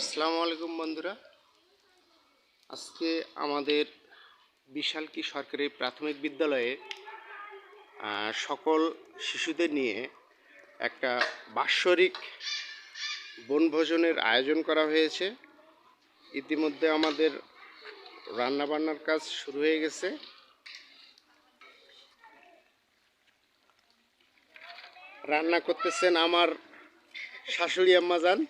আসসালামু আলাইকুম বন্ধুরা। আজকে আমাদের বিশাল কি সরকারি প্রাথমিক বিদ্যালয়ে সকল শিশুদের নিয়ে একটা বাৎসরিক বনভোজনের আয়োজন করা হয়েছে। ইতিমধ্যে আমাদের রান্নাবান্নার কাজ শুরু হয়ে গেছে। রান্না করতেছেন আমার শাশুড়ি আম্মা যান।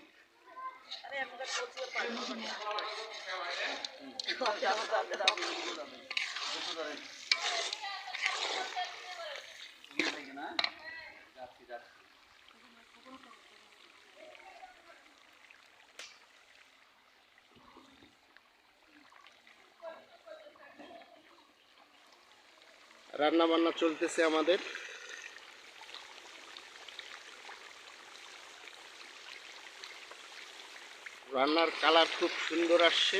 রান্না বান্না চলতেছে আমাদের। রান্নার কালার খুব সুন্দর আসছে।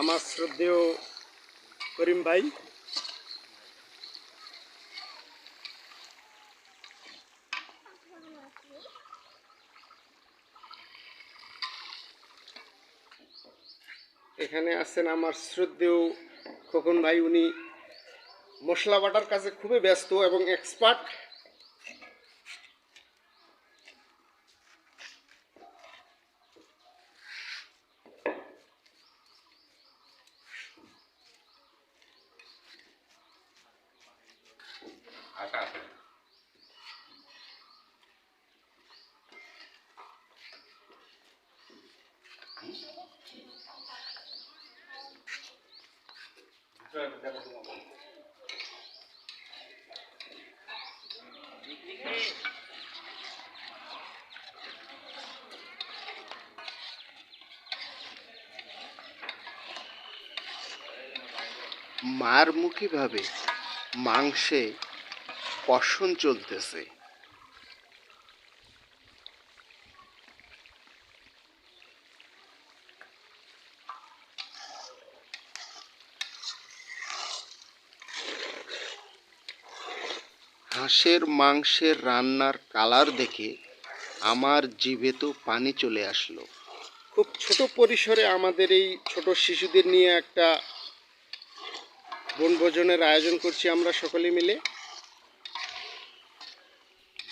আমার শ্রদ্ধেয় করিম ভাই। এখানে আছেন আমার শ্রদ্ধেয় খোকন ভাই। উনি মশলা বাটার কাছে খুবই ব্যস্ত এবং এক্সপার্ট মারমুখীভাবে মাংসে কষণ চলতেছে। হাঁসের, মাংসের রান্নার কালার দেখে আমার জিভে তো পানি চলে আসলো। খুব ছোট পরিসরে আমাদের এই ছোট শিশুদের নিয়ে একটা বনভোজনের আয়োজন করছি আমরা সকলে মিলে।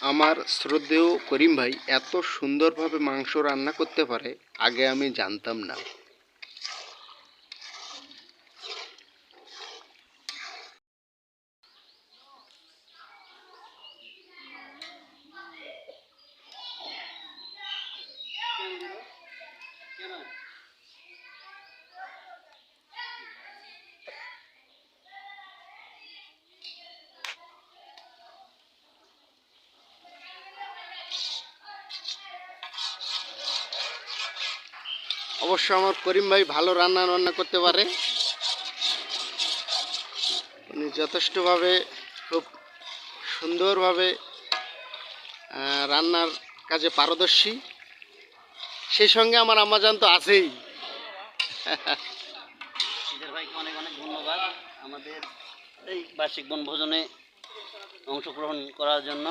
আমার শ্রদ্ধেয় করিম ভাই এত সুন্দরভাবে মাংস রান্না করতে পারে আগে আমি জানতাম না। অবশ্য আমার করিম ভাই ভালো রান্না রান্না করতে পারে। উনি যথেষ্টভাবে খুব সুন্দরভাবে রান্নার কাজে পারদর্শী। সেই সঙ্গে আমার আমাজান তো আছেই। ভাইকে অনেক অনেক ধন্যবাদ আমাদের এই বার্ষিক বনভোজনে অংশগ্রহণ করার জন্য।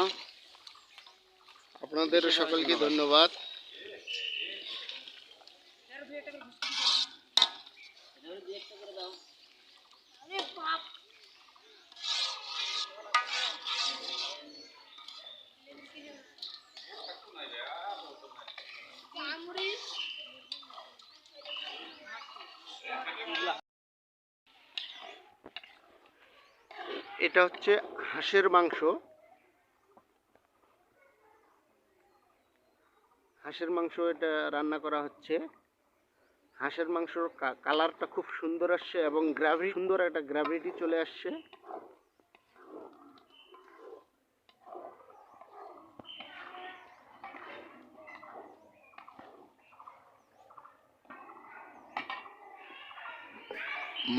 আপনাদের সকলকে ধন্যবাদ। এটা হচ্ছে হাঁসের মাংস। হাঁসের মাংস এটা রান্না করা হচ্ছে। হাঁসের মাংসর কালারটা খুব সুন্দর আসছে এবং গ্রাভি, সুন্দর একটা গ্রাভিটি চলে আসছে।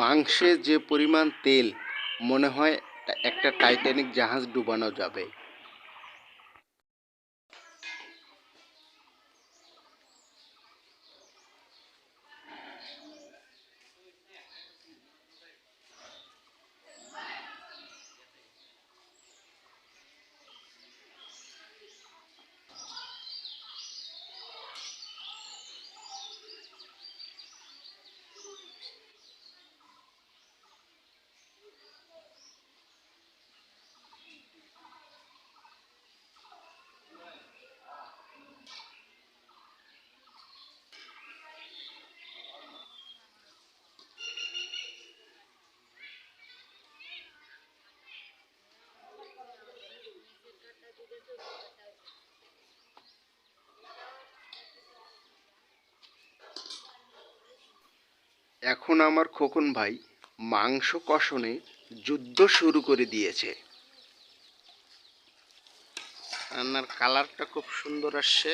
মাংসে যে পরিমাণ তেল, মনে হয় একটা টাইটানিক জাহাজ ডুবানো যাবে। এখন আমার খোকন ভাই মাংস কষণে যুদ্ধ শুরু করে দিয়েছে। রান্নার কালারটা খুব সুন্দর আসছে।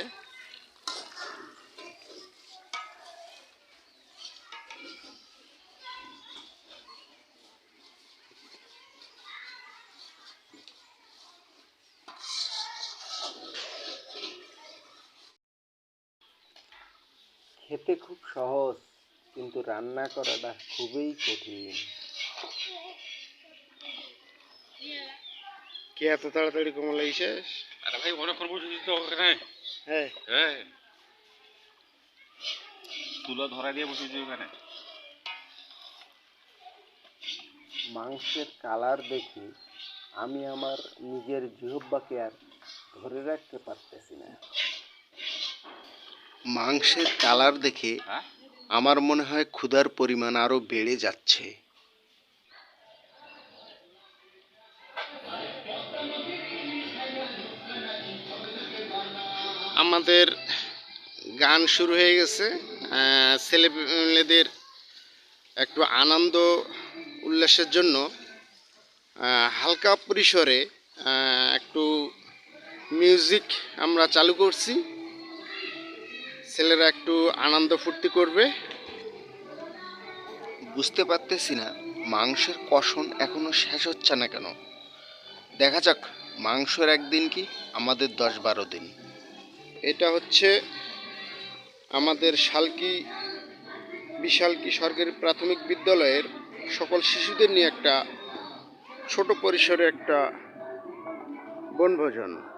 খেতে খুব সহজ। কিন্তু রান্না করাটা খুবই কঠিন। কে এত তাড়াতাড়ি কমলা ইসেস আরে ভাই অনেকক্ষণ বসেছিস তো ওখানে হ্যাঁ। হ্যাঁ। তুলো ধরা দিয়ে বসেছি ওখানে। মাংসের কালার দেখি আমি আমার নিজের জিহব্বাকে আর ধরে রাখতে পারতেছি না। মাংসের কালার দেখে হ্যাঁ? আমার মনে হয় ক্ষুধার পরিমাণ আরও বেড়ে যাচ্ছে। আমাদের গান শুরু হয়ে গেছে। আহ, ছেলেমেয়েদের একটু আনন্দ উল্লাসের জন্য হালকা পরিসরে একটু মিউজিক আমরা চালু করছি। ছেলেরা একটু আনন্দ ফুর্তি করবে? বুঝতে পারতেছি না মাংসের কষণ এখনও শেষ হচ্ছে না কেন? দেখা যাক মাংসের একদিন কি আমাদের দশ বারো দিন। এটা হচ্ছে আমাদের শালকি বিশালকি সরকারি প্রাথমিক বিদ্যালয়ের সকল শিশুদের নিয়ে একটা ছোট পরিসরে একটা বনভোজন।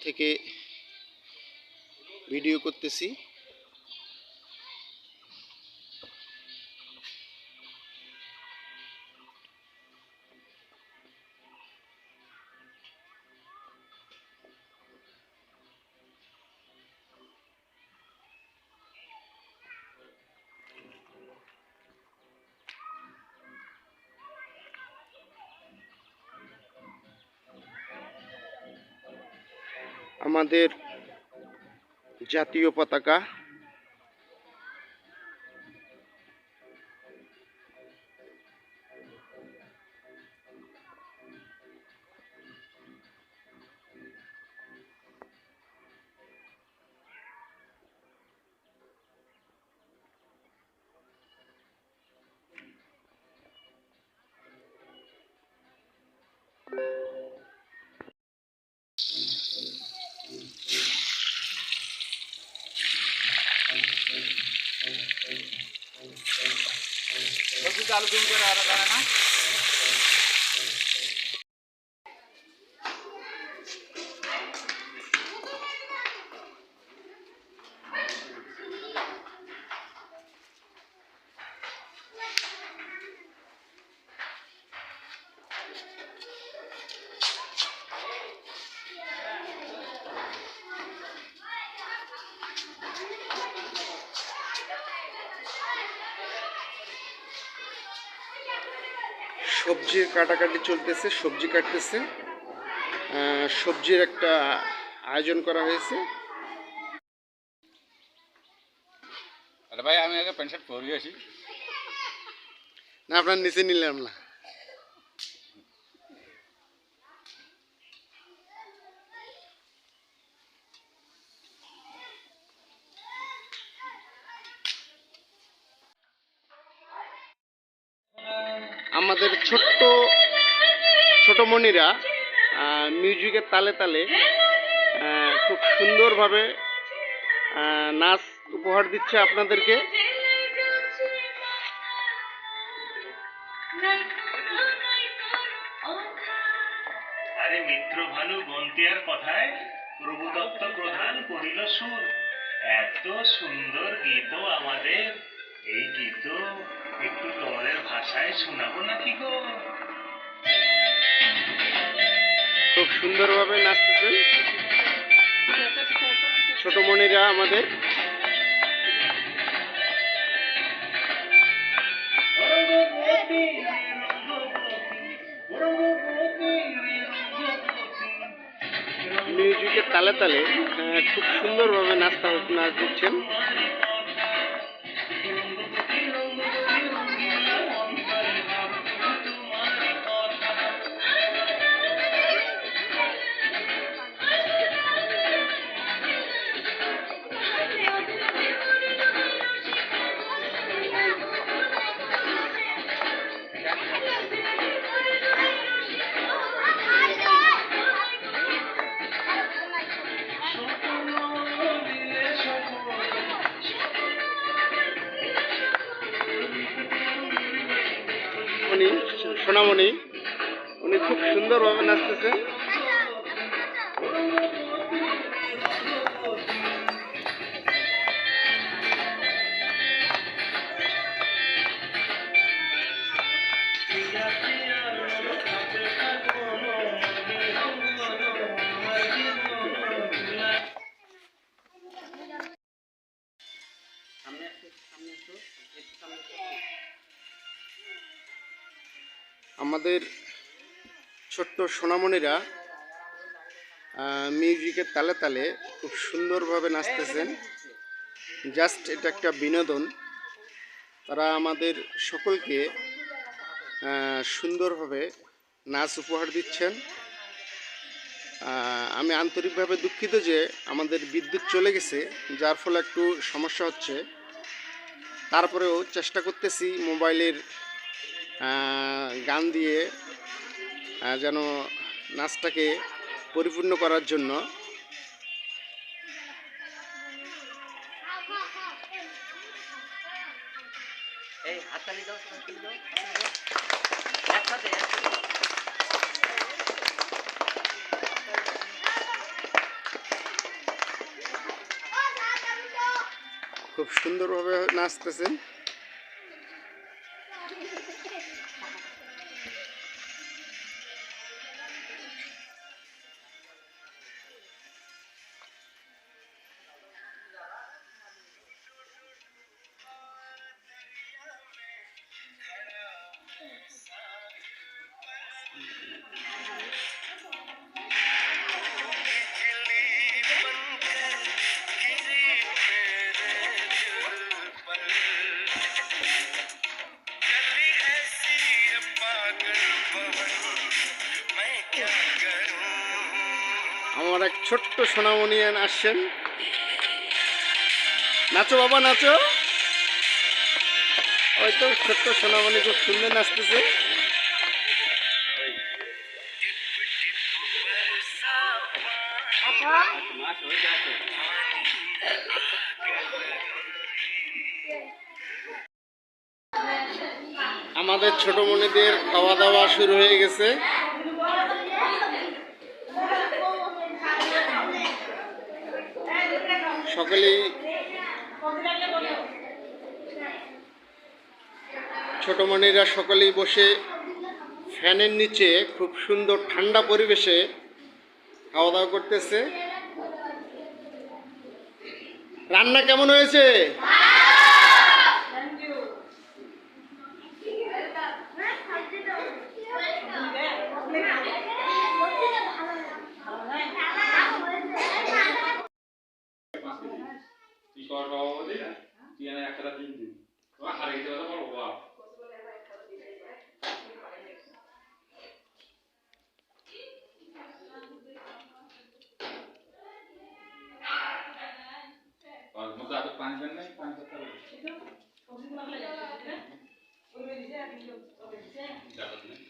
থেকে ভিডিও করতেছি। জাতীয় পতাকা চালু তুমি করে আর না সবজির কাটাকাটি চলতেছে সবজি কাটতেছে। সবজির একটা আয়োজন করা হয়েছে। আরে ভাই আমি আগে প্যান্ট শার্ট পরে আসি। না আপনার নিচে নিলাম না। ছোট মিউজিকের তালে তালে খুব সুন্দরভাবে নাচ উপহার দিচ্ছে আপনাদেরকে। আরে মিত্র ভানু বন্তিয়ার কথায় প্রভু দত্ত প্রধান করিল সুর। এত সুন্দর গীত আমাদের। এই গীত একটু তোমাদের ভাষায় শোনাবো নাকি গো? খুব সুন্দরভাবে নাচতেছেন ছোট মনিরা আমাদের। মিউজিকের তালে তালে খুব সুন্দরভাবে নাচতে নাচ দিচ্ছেন আমাদের ছোট্ট সোনামণিরা মিউজিকের তালে তালে খুব সুন্দরভাবে নাচতেছেন। জাস্ট এটা একটা বিনোদন। তারা আমাদের সকলকে সুন্দরভাবে নাচ উপহার দিচ্ছেন। আমি আন্তরিকভাবে দুঃখিত যে আমাদের বিদ্যুৎ চলে গেছে, যার ফলে একটু সমস্যা হচ্ছে। তারপরেও চেষ্টা করতেছি মোবাইলের গান দিয়ে যেন নাচটাকে পরিপূর্ণ করার জন্য। এই দাও। একসাথে একসাথে খুব সুন্দরভাবে নাচতেছেন। ছোট্ট সোনামণি আসছেন। নাচো বাবা, নাচো। ওই তো ছোট্ট সোনামণি খুব সুন্দর নাচতেছে। আমাদের ছোট মনিদের খাওয়া দাওয়া শুরু হয়ে গেছে। সকলেই ছোট মনিরা সকলেই বসে ফ্যানের নিচে খুব সুন্দর ঠান্ডা পরিবেশে খাওয়া দাওয়া করতেছে। রান্না কেমন হয়েছে তুই কর বাবা বলি তুই এনে একটা দিন দিন তোমার হারিয়ে গেছে কথা বলব বাপ আর মধ্যে আগে পানি দেন নাই পানি করতে হবে জাগাত নেই।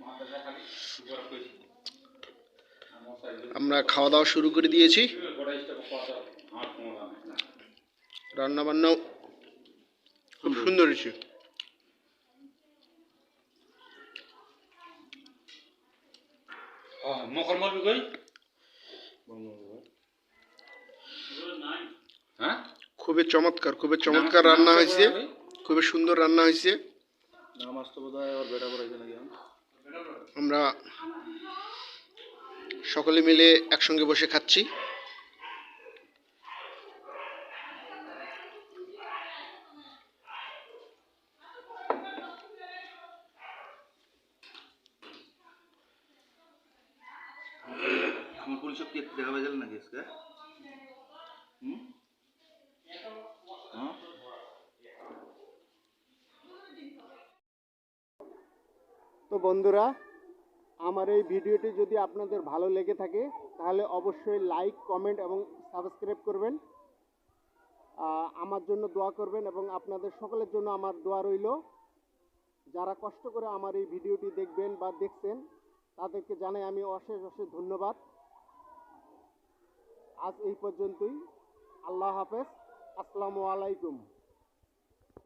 মাথাটা খালি সুপার কইছি আমার সাইডে আমরা খাওয়া দাওয়া শুরু করে দিয়েছি। গোটা ইস্টা কথা আমার ক্ষমতা নেই রান্না বান্নাও খুব সুন্দর হয়েছে হ্যাঁ? হ্যাঁ খুবই চমৎকার খুবই চমৎকার রান্না হয়েছে। খুবই সুন্দর রান্না হয়েছে। আমরা সকলে মিলে একসঙ্গে বসে খাচ্ছি। তো বন্ধুরা আমার এই ভিডিওটি যদি আপনাদের ভালো লেগে থাকে, তাহলে অবশ্যই লাইক কমেন্ট এবং সাবস্ক্রাইব করবেন। আমার জন্য দোয়া করবেন এবং আপনাদের সকলের জন্য আমার দোয়া রইল। যারা কষ্ট করে আমার এই ভিডিওটি দেখবেন বা দেখছেন, তাদেরকে জানাই আমি অশেষ অশেষ ধন্যবাদ। আজ এই পর্যন্তই। আল্লাহ হাফেজ। আসসালামু আলাইকুম।